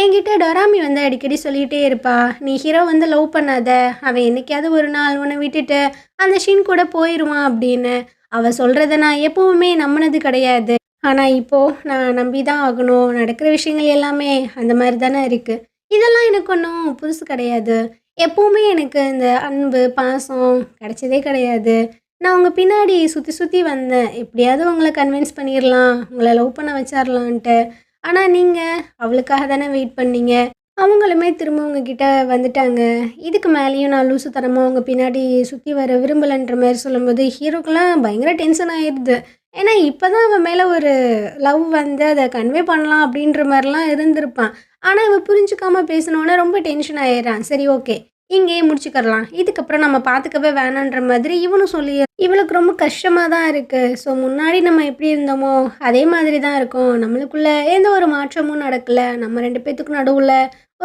என்கிட்ட டொராமி வந்து அடிக்கடி சொல்லிகிட்டே இருப்பா. நீ ஹீரோ வந்து லவ் பண்ணாத. அவன் என்னைக்காவது ஒரு நாள் உன்னை விட்டுட்டு அந்த ஷீன் கூட போயிடுவான் அப்படின்னு. அவள் சொல்கிறத நான் எப்பவுமே நம்பினது கிடையாது. ஆனால் இப்போது நான் நம்பி தான் ஆகணும். நடக்கிற விஷயங்கள் எல்லாமே அந்த மாதிரி தானே இருக்குது இதெல்லாம் எனக்கு ஒன்றும் புதுசு கிடையாது. எப்போவுமே எனக்கு இந்த அன்பு பாசம் கிடைச்சதே கிடையாது. நான் உங்கள் பின்னாடி சுற்றி சுற்றி வந்தேன். எப்படியாவது உங்களை கன்வின்ஸ் பண்ணிடலாம் உங்களை லவ் பண்ண வச்சிடலான்ட்டு ஆனால் நீங்கள் அவளுக்காக தானே வெயிட் பண்ணீங்க? அவங்களுமே திரும்ப உங்ககிட்ட வந்துட்டாங்க. இதுக்கு மேலேயும் நான் லூசுத்தனமாக அவங்க பின்னாடி சுற்றி வர விரும்பலைன்ற மாதிரி சொல்லும்போது ஹீரோக்கெலாம் பயங்கர டென்ஷன் ஆயிடுது ஏன்னா இப்போ தான் அவன் மேலே ஒரு லவ் வந்து அதை கன்வே பண்ணலாம் அப்படின்ற மாதிரிலாம் இருந்திருப்பான். ஆனால் இவன் புரிஞ்சுக்காம பேசினோன்னே ரொம்ப டென்ஷன் ஆயிடுறான். சரி ஓகே இங்கேயே முடிச்சுக்கிறலாம். இதுக்கப்புறம் நம்ம பார்த்துக்கவே வேணான்ற மாதிரி இவனும் சொல்லி இவளுக்கு ரொம்ப கஷ்டமாக தான் இருக்குது ஸோ முன்னாடி நம்ம எப்படி இருந்தோமோ அதே மாதிரி தான் இருக்கும். நம்மளுக்குள்ள எந்த ஒரு மாற்றமும் நடக்கல. நம்ம ரெண்டு பேத்துக்கும் நடுவில்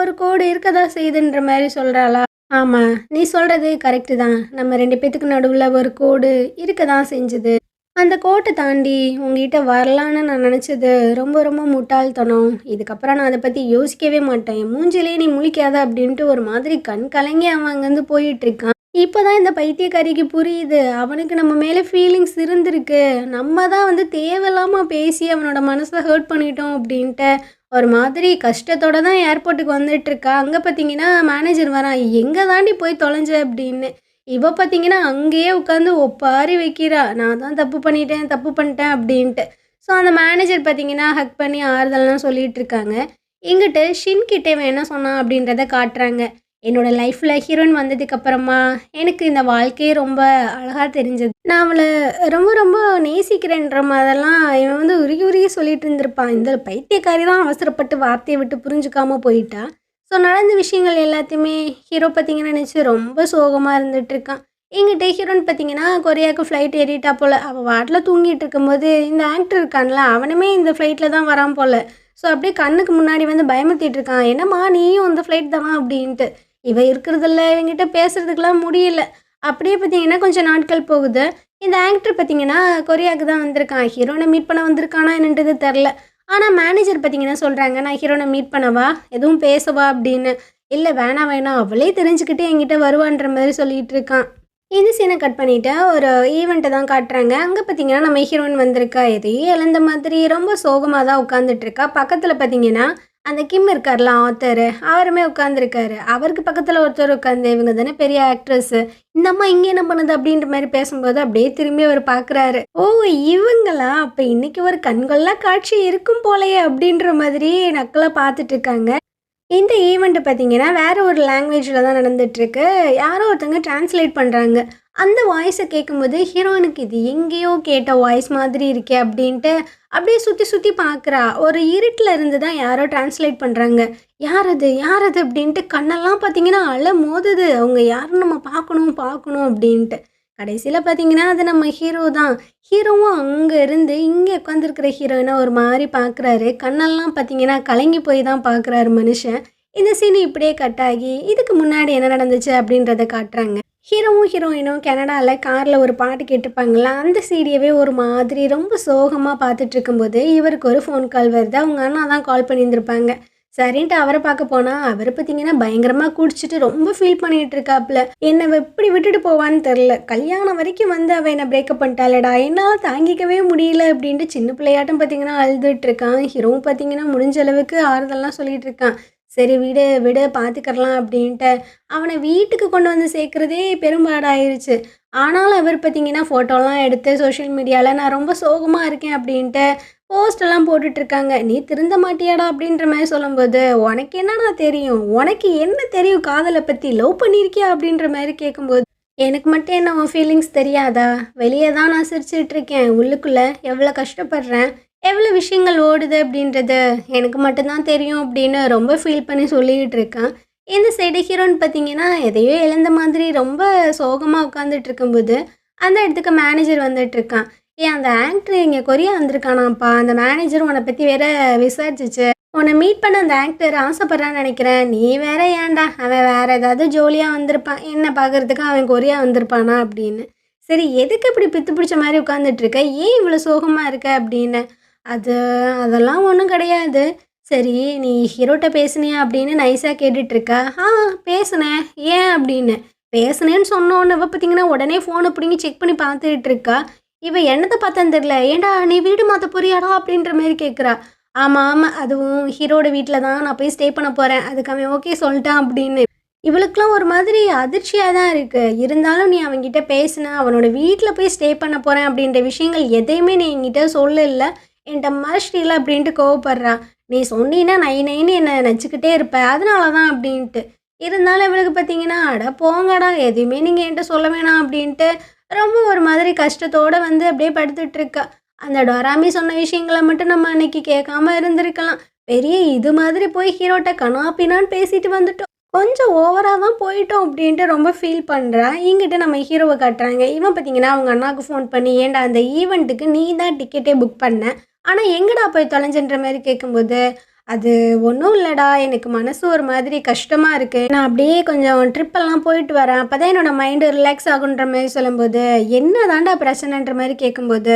ஒரு கோடு இருக்கதா செய்யுதுன்ற மாதிரி சொல்கிறாளா ஆமாம் நீ சொல்கிறது கரெக்டு தான். நம்ம ரெண்டு பேத்துக்கு நடுவில் ஒரு கோடு இருக்க தான் செஞ்சுது. அந்த கோட்டை தாண்டி உங்ககிட்ட வரலான்னு நான் நினச்சது ரொம்ப ரொம்ப முட்டாள்தனம். இதுக்கப்புறம் நான் அதை பற்றி யோசிக்கவே மாட்டேன். என் மூஞ்சிலே நீ முழிக்காத அப்படின்ட்டு ஒரு மாதிரி கண் கலங்கி அவன் அங்கேருந்து போயிட்டுருக்கான். இப்போ தான் இந்த பைத்தியக்காரிக்கு புரியுது. அவனுக்கு நம்ம மேலே ஃபீலிங்ஸ் இருந்திருக்கு. நம்ம தான் வந்து தேவையில்லாமல் பேசி அவனோட மனசை ஹர்ட் பண்ணிட்டோம் அப்படின்ட்டு ஒரு மாதிரி கஷ்டத்தோடு தான் ஏர்போர்ட்டுக்கு வந்துட்டுருக்கா. அங்கே பார்த்தீங்கன்னா மேனேஜர் வரான். எங்கே தாண்டி போய் தொலைஞ்ச அப்படின்னு இவள் பார்த்தீங்கன்னா அங்கேயே உட்காந்து ஒப்பாரி வைக்கிறா. நான் தான் தப்பு பண்ணிட்டேன் தப்பு பண்ணிட்டேன் அப்படின்ட்டு. ஸோ அந்த மேனேஜர் பார்த்தீங்கன்னா ஹக் பண்ணி ஆறுதல்லாம் சொல்லிட்டு இருக்காங்க. இங்கிட்டு ஷின்கிட்ட இவன் என்ன சொன்னான் அப்படின்றத காட்டுறாங்க. என்னோட லைஃப்பில் ஹீரோயின் வந்ததுக்கப்புறமா எனக்கு இந்த வாழ்க்கையே ரொம்ப அழகாக தெரிஞ்சது. நான் அவளை ரொம்ப ரொம்ப நேசிக்கிறேன்ற மாதிரிலாம் இவன் வந்து உருகி உருகி சொல்லிட்டு இருந்திருப்பான். இந்த பைத்தியக்காரி தான் அவசரப்பட்டு வார்த்தையை விட்டு புரிஞ்சுக்காமல் போயிட்டா. ஸோ நடந்த விஷயங்கள் எல்லாத்தையுமே ஹீரோ பார்த்தீங்கன்னா நினச்சி ரொம்ப சோகமாக இருந்துகிட்ருக்கான் எங்கிட்ட ஹீரோன்னு பார்த்தீங்கன்னா கொரியாவுக்கு ஃப்ளைட் ஏறிட்டா போல். அவள் வாட்டில் தூங்கிட்டு இருக்கும்போது இந்த ஆக்டர் இருக்கான்ல அவனுமே இந்த ஃப்ளைட்டில் தான் வரான் போல். ஸோ அப்படியே கண்ணுக்கு முன்னாடி வந்து பயமுறுத்திட்டு இருக்கான். என்னம்மா நீயும் இந்த ஃப்ளைட் தானா அப்படின்ட்டு. இவ இருக்கிறதில்ல இவங்கிட்ட பேசுகிறதுக்கெலாம் முடியல. அப்படியே பார்த்தீங்கன்னா கொஞ்சம் நாட்கள் போகுது. இந்த ஆக்டர் பார்த்தீங்கன்னா கொரியாவுக்கு தான் வந்திருக்கான். ஹீரோனை மீட் பண்ண வந்திருக்கானா என்னன்றது தெரில ஆனால் மேனேஜர் பார்த்தீங்கன்னா சொல்கிறாங்க நான் ஹீரோனை மீட் பண்ணவா? எதுவும் பேசவா? அப்படின்னு. இல்லை வேணாம் வேணாம் அவளே தெரிஞ்சுக்கிட்டு என்கிட்ட வருவான்ற மாதிரி சொல்லிட்டு இருக்கான். இந்த சீனை கட் பண்ணிவிட்டு ஒரு ஈவெண்ட்டை தான் காட்டுறாங்க. அங்கே பார்த்தீங்கன்னா நம்ம ஹீரோயின் வந்திருக்கா. எதையும் இழந்த மாதிரி ரொம்ப சோகமாக தான் உட்காந்துட்டு இருக்கா. பக்கத்தில் பார்த்தீங்கன்னா அந்த கிம் இருக்கார்ல ஆத்தர் அவருமே உட்காந்துருக்காரு அவருக்கு பக்கத்தில் ஒருத்தர் உட்காந்து இவங்க தானே பெரிய ஆக்ட்ரஸ் இந்த அம்மா இங்கே என்ன பண்ணுது அப்படின்ற மாதிரி பேசும்போது அப்படியே திரும்பி அவர் பார்க்குறாரு ஓ இவங்களா? அப்போ இன்னைக்கு ஒரு கண்கொள்ளா காட்சி இருக்கும் போலயே அப்படின்ற மாதிரி நக்கலாக பார்த்துட்டு இருக்காங்க இந்த ஈவெண்ட்டு பார்த்தீங்கன்னா வேறு ஒரு லாங்குவேஜில் தான் நடந்துகிட்ருக்கு யாரோ ஒருத்தங்க டிரான்ஸ்லேட் பண்ணுறாங்க அந்த வாய்ஸை கேட்கும்போது ஹீரோனுக்கு இது எங்கேயோ கேட்ட வாய்ஸ் மாதிரி இருக்கே அப்படின்ட்டு அப்படியே சுற்றி சுற்றி பார்க்குறா ஒரு இருட்டில் இருந்து தான் யாரோ டிரான்ஸ்லேட் பண்ணுறாங்க யார் அது? யார் அது? அப்படின்ட்டு கண்ணெல்லாம் பார்த்தீங்கன்னா அலை மோதுது. அவங்க யாரும் நம்ம பார்க்கணும் பார்க்கணும் அப்படின்ட்டு. கடைசியில் பார்த்தீங்கன்னா அது நம்ம ஹீரோ தான். ஹீரோவும் அங்கே இருந்து இங்கே உட்காந்துருக்கிற ஹீரோயினை ஒரு மாதிரி பார்க்குறாரு கண்ணெல்லாம் பார்த்தீங்கன்னா கலங்கி போய் தான் பார்க்குறாரு மனுஷன். இந்த சீன் இப்படியே கட் ஆகி இதுக்கு முன்னாடி என்ன நடந்துச்சு அப்படின்றத காட்டுறாங்க. ஹீரோவும் ஹீரோயினும் கனடாவில் காரில் ஒரு பாட்டு கேட்டிருப்பாங்களா? அந்த சீடியவே ஒரு மாதிரி ரொம்ப சோகமாக பார்த்துட்டு இருக்கும்போது இவருக்கு ஒரு ஃபோன் கால் வருது. அவங்க அண்ணா தான் கால் பண்ணியிருந்திருப்பாங்க. சரின்ட்டு அவரை பார்க்க போனால் அவர் பார்த்தீங்கன்னா பயங்கரமாக குடிச்சிட்டு ரொம்ப ஃபீல் பண்ணிகிட்டு இருக்காப்புல என்னை எப்படி விட்டுட்டு போவான்னு தெரில கல்யாணம் வரைக்கும் வந்து அவள் என்னை பிரேக்கப் பண்ணிட்டாளடா. என்னால் தாங்கிக்கவே முடியல அப்படின்ட்டு சின்ன பிள்ளையாட்டம் பார்த்தீங்கன்னா அழுதுட்டு இருக்கான் ஹீரோவும் பார்த்தீங்கன்னா முடிஞ்ச அளவுக்கு ஆறுதல்லாம் சொல்லிகிட்டு இருக்கான் சரி விடு விடு பார்த்துக்கறலாம் அப்படின்ட்டு அவனை வீட்டுக்கு கொண்டு வந்து சேர்க்குறதே பெரும்பாடாயிருச்சு. ஆனாலும் அவர் பார்த்தீங்கன்னா ஃபோட்டோலாம் எடுத்து சோஷியல் மீடியாவில் நான் ரொம்ப சோகமாக இருக்கேன் அப்படின்ட்டு போஸ்ட் எல்லாம் நீ திருந்த மாட்டியாடா? அப்படின்ற மாதிரி சொல்லும்போது உனக்கு என்னடா தெரியும்? உனக்கு என்ன தெரியும் காதலை பற்றி லவ் பண்ணியிருக்கியா அப்படின்ற மாதிரி கேட்கும்போது எனக்கு மட்டும் என்ன உன் ஃபீலிங்ஸ் தெரியாதா? வெளியே தான் நான் சிரிச்சிட்ருக்கேன் உள்ளுக்குள்ளே எவ்வளோ கஷ்டப்படுறேன்? எவ்வளோ விஷயங்கள் ஓடுது அப்படின்றது எனக்கு மட்டும்தான் தெரியும் அப்படின்னு ரொம்ப ஃபீல் பண்ணி சொல்லிக்கிட்டு இருக்கான். இந்த சைடு ஹீரோன்னு பார்த்தீங்கன்னா எதையோ இழந்த மாதிரி ரொம்ப சோகமாக உட்காந்துட்டு இருக்கும்போது அந்த இடத்துக்கு மேனேஜர் வந்துட்டு இருக்கான். ஏன் அந்த ஆக்டர் இங்கே கொரியா வந்திருக்கானாப்பா. அந்த மேனேஜர் உன்னை பற்றி வேற விசாரிச்சிச்சு. உன்னை மீட் பண்ண அந்த ஆக்டர் ஆசைப்பட்றான்னு நினைக்கிறேன். நீ வேற ஏன்டா? அவன் வேற ஏதாவது ஜோலியாக வந்திருப்பான். என்ன பார்க்கறதுக்கு அவன் கொரியா வந்திருப்பானா அப்படின்னு. சரி எதுக்கு இப்படி பித்து பிடிச்ச மாதிரி உட்காந்துட்டு இருக்க? ஏன் இவ்வளோ சோகமாக இருக்க அப்படின்னு. அது அதெல்லாம் ஒன்றும் கிடையாது. சரி நீ ஹீரோட்ட பேசுனியா அப்படின்னு நைஸாக கேட்டுட்ருக்கா. ஆ பேசுனேன் ஏன் அப்படின்னு. பேசுனேன்னு சொன்னோன்னு இவ பார்த்தீங்கன்னா உடனே ஃபோனை பிடிங்கி செக் பண்ணி பார்த்துட்டு இருக்கா இவ என்னத்தை பார்த்தான்னு தெரியல ஏண்டா நீ வீடு மாற்ற போறியாடா அப்படின்ற மாதிரி கேட்குறா ஆமாம் ஆமாம் அதுவும் ஹீரோட வீட்டில் தான் நான் போய் ஸ்டே பண்ண போகிறேன் அதுக்கு அவன் ஓகே சொல்லிட்டான் அப்படின்னு. இவளுக்கெல்லாம் ஒரு மாதிரி அதிர்ச்சியாக தான் இருக்குது இருந்தாலும் நீ அவன்கிட்ட பேசின அவனோட வீட்டில் போய் ஸ்டே பண்ண போகிறேன் அப்படின்ற விஷயங்கள் எதையுமே நீ என்கிட்ட சொல்லலை. என்கிட்ட மறைச்சிட்டீல அப்படின்ட்டு கோவப்படுறான் நீ சொன்னீன்னா நை நைன்னு என்னை நினச்சிக்கிட்டே இருப்பேன் அதனால தான் அப்படின்ட்டு. இருந்தாலும் இவளுக்கு பார்த்தீங்கன்னா அட போங்கடா எதுவுமே நீங்கள் என்கிட்ட சொல்ல வேணாம் அப்படின்ட்டு ரொம்ப ஒரு மாதிரி கஷ்டத்தோடு வந்து அப்படியே படுத்துட்டு இருக்கா. அந்த டொராமி சொன்ன விஷயங்களை மட்டும் நம்ம அன்னைக்கு கேட்காம இருந்திருக்கலாம். பெரிய இது மாதிரி போய் ஹீரோட்ட கனாப்பினான்னு பேசிட்டு வந்துட்டோம். கொஞ்சம் ஓவராக தான் போயிட்டோம் அப்படின்ட்டு ரொம்ப ஃபீல் பண்ணுறேன் இங்கிட்ட நம்ம ஹீரோவை காட்டுறாங்க. இவன் பார்த்தீங்கன்னா அவங்க அண்ணாவுக்கு ஃபோன் பண்ணி ஏன்டா அந்த ஈவெண்ட்டுக்கு நீ தான் டிக்கெட்டே புக் பண்ண? ஆனால் எங்கடா போய் தொலைஞ்சன்ற மாதிரி கேட்கும்போது அது ஒன்றும் இல்லைடா எனக்கு மனசு ஒரு மாதிரி கஷ்டமாக இருக்குது நான் அப்படியே கொஞ்சம் ட்ரிப்பெல்லாம் போயிட்டு வரேன். அப்போ தான் என்னோடய மைண்டு ரிலாக்ஸ் ஆகுன்ற மாதிரி சொல்லும்போது என்ன தாண்டா பிரச்சனைன்ற மாதிரி கேட்கும்போது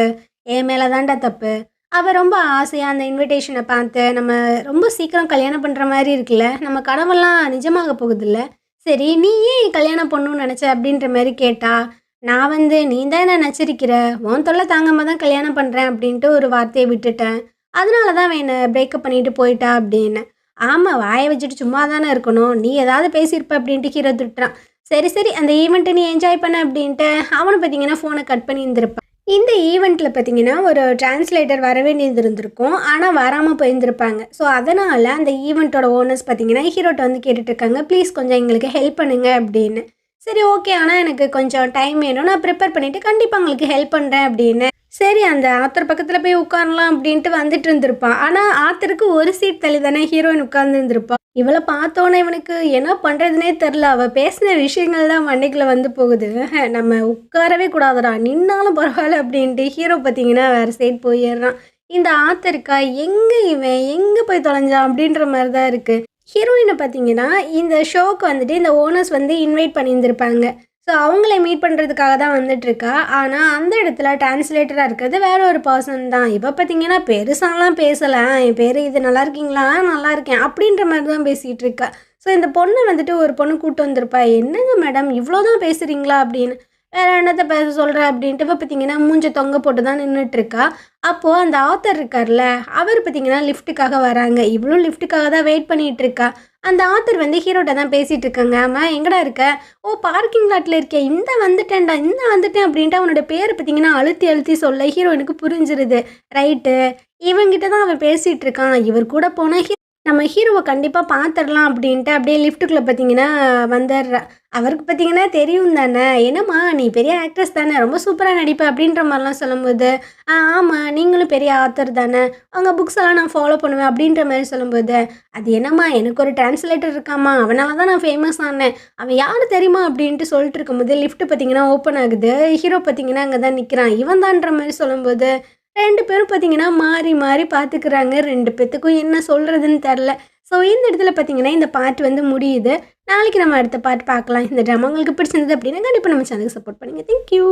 என் மேலே தாண்டா தப்பு. அவள் ரொம்ப ஆசையாக அந்த இன்விடேஷனை பார்த்து நம்ம ரொம்ப சீக்கிரம் கல்யாணம் பண்ணுற மாதிரி இருக்குல்ல நம்ம கனவெல்லாம் நிஜமாக போகுதில்ல. சரி நீ ஏன் கல்யாணம் பண்ணணும்னு நினச்ச? அப்படின்ற மாதிரி கேட்டால் நான் வந்து நீ தான் என்ன நச்சரிக்கிற? உன் தொல்லை தாங்காம தான் கல்யாணம் பண்ணுறேன் அப்படின்ட்டு ஒரு வார்த்தையை விட்டுட்டேன். அதனால தான் அவன் என்னை பிரேக்கப் பண்ணிட்டு போயிட்டா அப்படின்னு. ஆமாம் வாயை வச்சுட்டு சும்மா தானே இருக்கணும். நீ ஏதாவது பேசியிருப்ப அப்படின்ட்டு ஹீரோ திட்டுறான். சரி சரி அந்த ஈவெண்ட்டை நீ என்ஜாய் பண்ண அப்படின்ட்டு அவனை பார்த்தீங்கன்னா ஃபோனை கட் பண்ணி இருந்திருப்பான். இந்த ஈவெண்ட்டில் பார்த்தீங்கன்னா ஒரு டிரான்ஸ்லேட்டர் வர வேண்டியது ஆனால் வராமல் போயிருந்திருப்பாங்க. ஸோ அதனால் அந்த ஈவெண்ட்டோட ஓனர்ஸ் பார்த்தீங்கன்னா ஹீரோட்ட வந்து கேட்டுட்ருக்காங்க ப்ளீஸ் கொஞ்சம் எங்களுக்கு ஹெல்ப் பண்ணுங்க அப்படின்னு. சரி ஓகே ஆனால் எனக்கு கொஞ்சம் டைம் வேணும். நான் ப்ரிப்பேர் பண்ணிவிட்டு கண்டிப்பாக உங்களுக்கு ஹெல்ப் பண்ணுறேன் அப்படின்னு. சரி அந்த ஆத்தர் பக்கத்தில் போய் உட்காரலாம் அப்படின்ட்டு வந்துட்டு இருந்திருப்பான். ஆனால் ஆத்தருக்கு ஒரு சீட் தள்ளி தானே ஹீரோயின் உட்கார்ந்துருந்துருப்பான் இவளை பார்த்தோன்னே இவனுக்கு என்ன பண்ணுறதுனே தெரில அவள் பேசின விஷயங்கள் தான் மண்டைக்குள்ள வந்து போகுது. நம்ம உட்காரவே கூடாதுடா. நின்னாலும் பரவாயில்ல அப்படின்ட்டு ஹீரோ பார்த்தீங்கன்னா வேறு சைட் போயிடுறான். இந்த ஆத்தருக்கா? எங்கே இவன்? எங்கே போய் தொலைஞ்சான்? அப்படின்ற மாதிரி தான் இருக்குது ஹீரோயினை பார்த்தீங்கன்னா இந்த ஷோக்கு வந்துட்டு இந்த ஓனர்ஸ் வந்து இன்வைட் பண்ணியிருந்திருப்பாங்க. ஸோ அவங்கள மீட் பண்ணுறதுக்காக தான் வந்துட்டுருக்கா. ஆனால் அந்த இடத்துல டிரான்ஸ்லேட்டராக இருக்கிறது வேற ஒரு பர்சன் தான். இப்போ பார்த்தீங்கன்னா பெருசாலாம் பேசலை. என் பேர் இது நல்லா இருக்கீங்களா? நல்லா இருக்கேன். அப்படின்ற மாதிரி தான் பேசிகிட்டு இருக்கா. ஸோ இந்த பொண்ணை வந்துட்டு ஒரு பொண்ணு கூப்பிட்டு வந்திருப்பா. என்னங்க மேடம் இவ்வளோ தான் பேசுகிறீங்களா அப்படின்னு. வேற என்னத்தை பேச சொல்கிற அப்படின்ட்டு இப்போ பார்த்தீங்கன்னா மூஞ்ச தொங்க போட்டு தான் நின்றுட்டுருக்கா அப்போது அந்த ஆத்தர் இருக்கார்ல அவர் பார்த்தீங்கன்னா லிஃப்ட்டுக்காக வராங்க. இவ்வளோ லிஃப்ட்டுக்காக தான் வெயிட் பண்ணிகிட்டு இருக்கா அந்த ஆத்தர் வந்து ஹீரோட்ட தான் பேசிகிட்டு இருக்காங்க ஆமாம் எங்கடா இருக்க? ஓ பார்க்கிங் லாட்டில் இருக்கேன் இந்த வந்துட்டேன்டா இந்த வந்துட்டேன் அப்படின்ட்டு அவனோட பேரை பார்த்தீங்கன்னா அழுத்தி அழுத்தி சொல்ல ஹீரோயினுக்கு புரிஞ்சிருது. ரைட்டு இவங்கிட்ட தான் அவன் பேசிகிட்டு இருக்கான் இவர் கூட போனால் நம்ம ஹீரோவை கண்டிப்பாக பார்த்துடலாம் அப்படின்ட்டு அப்படியே லிஃப்ட்டுக்குள்ளே பார்த்தீங்கன்னா வந்துடுறா அவருக்கு பார்த்தீங்கன்னா தெரியும் தானே? என்னம்மா நீ பெரிய ஆக்ட்ரஸ் தானே? ரொம்ப சூப்பராக நடிப்ப அப்படின்ற மாதிரிலாம் சொல்லும்போது ஆ ஆமாம் நீங்களும் பெரிய ஆத்தர் தானே? அவங்க புக்ஸ் எல்லாம் நான் ஃபாலோ பண்ணுவேன் அப்படின்ற மாதிரி சொல்லும்போது அது என்னம்மா எனக்கு ஒரு டிரான்ஸ்லேட்டர் இருக்காம்மா. அவனால தான் நான் ஃபேமஸ் ஆனேன். அவன் யார் தெரியுமா? அப்படின்ட்டு சொல்லிட்டு இருக்கும்போது லிஃப்ட் பார்த்தீங்கன்னா ஓப்பன் ஆகுது. ஹீரோ பார்த்தீங்கன்னா அங்கே தான் நிற்கிறான் இவன் தான்ற மாதிரி சொல்லும்போது ரெண்டு பேரும் பார்த்தீங்கன்னா மாறி மாறி பார்த்துக்கிறாங்க ரெண்டு பேத்துக்கும் என்ன சொல்கிறதுன்னு தெரில. ஸோ இந்த இடத்துல பார்த்தீங்கன்னா இந்த பாட்டு வந்து முடியுது. நாளைக்கு நம்ம அடுத்த பாட்டு பார்க்கலாம். இந்த ட்ராமா உங்களுக்கு பிடிச்சிருந்தது அப்படின்னா கண்டிப்பாக நம்ம சேனலுக்கு சப்போர்ட் பண்ணுங்கள் தேங்க்யூ